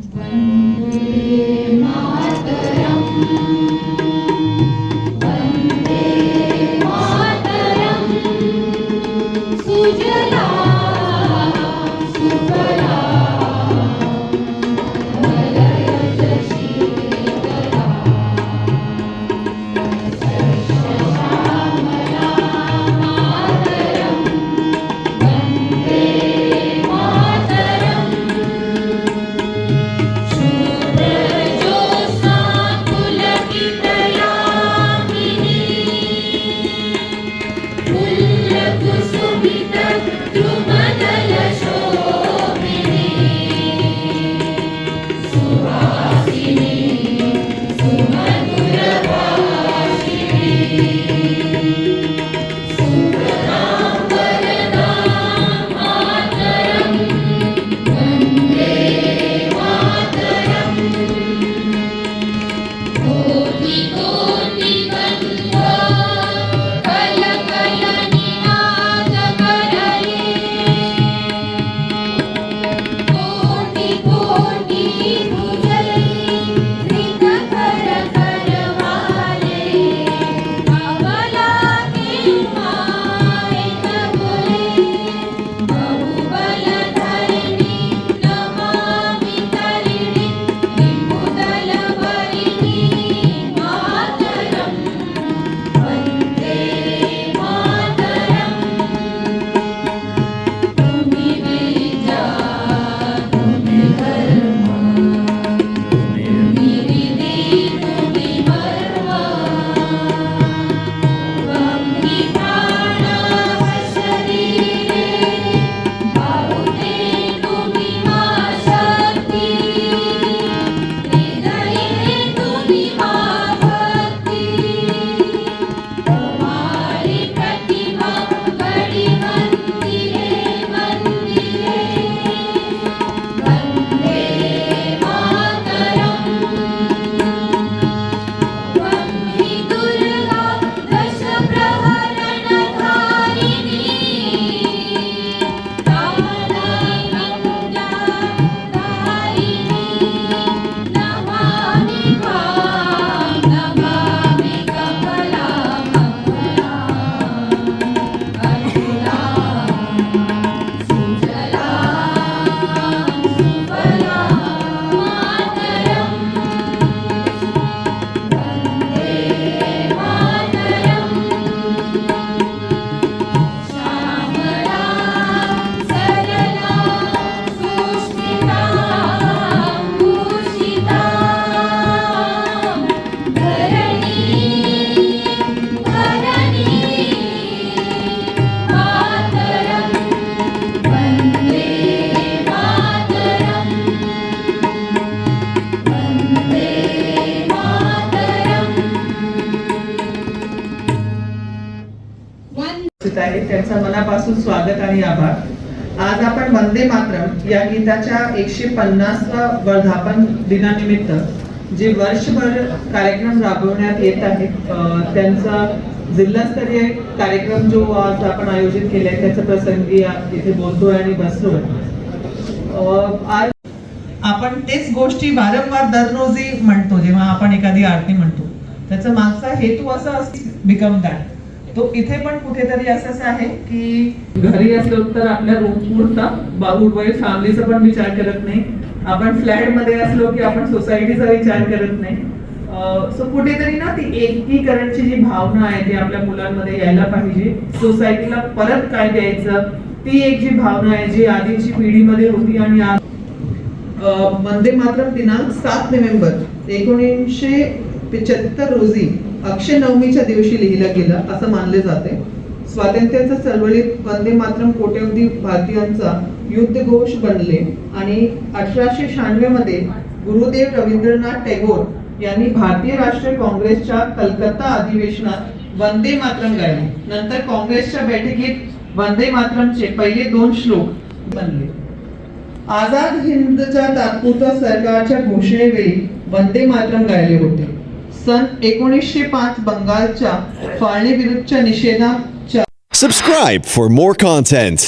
Vande Mataram. आहे. त्यांचा मनापासून स्वागत आणि आभार. आज आपण वंदे मातरम या गीताच्या एकशे पन्नासवा वर्धापन दिनानिमित्त जे वर्षभर कार्यक्रम राबवण्यात येत आहेत त्यांचा जिल्हास्तरीय कार्यक्रम जो आज आपण आयोजित केला आहे त्याचा प्रसंगी इथे बोलतोय आणि बसतोय अं, आज आपण तेच गोष्टी वारंवार दररोजी म्हणतो जेव्हा आपण एखादी आरती म्हणतो. त्याचा मागचा हेतू असा बिकम दॅट तो इथे पण कुठेतरी असंच आहे की घरी असलो तर आपल्या रूम पुरता. उर्वरित फॅमिलीचा पण विचार करत नाही. आपण फ्लॅटमध्ये असलो की आपण सोसायटीचा विचार करत नाही. सो कुठेतरी ना ती एकीकरणची जी भावना आहे ती आपल्या मुलांमध्ये यायला पाहिजे. सोसायटीला परत काय द्यायचं? ती एक जी भावना आहे जी आधीची पिढीमध्ये होती आणि आज अ, वंदे मातरम दिनांक सात नोव्हेंबर एकोणीसशे पिच्याहत्तर रोजी अक्षय नवमीच्या दिवशी लिहिलं गेलं असं मानले जाते. स्वातंत्र्याच्या चळवळीत वंदे मातरम कोट्यवधी भारतीयांचा युद्धघोष बनले आणि अठराशे शहाण्णवमध्ये गुरुदेव रवींद्रनाथ टॅगोर यांनी भारतीय राष्ट्रीय काँग्रेसच्या कलकत्ता अधिवेशनात वंदे मातरम गायले. नंतर काँग्रेसच्या बैठकीत वंदे मातरमचे पहिले दोन श्लोक बनले. आझाद हिंदच्या तात्पुरत्या सरकारच्या घोषणेवेळी वंदे मातरम गायले होते. सन एकोणीसशे पाच बंगालच्या फाळणी विरुद्धच्या निषेधाच्या सबस्क्राईब फॉर मोर कॉन्टेंट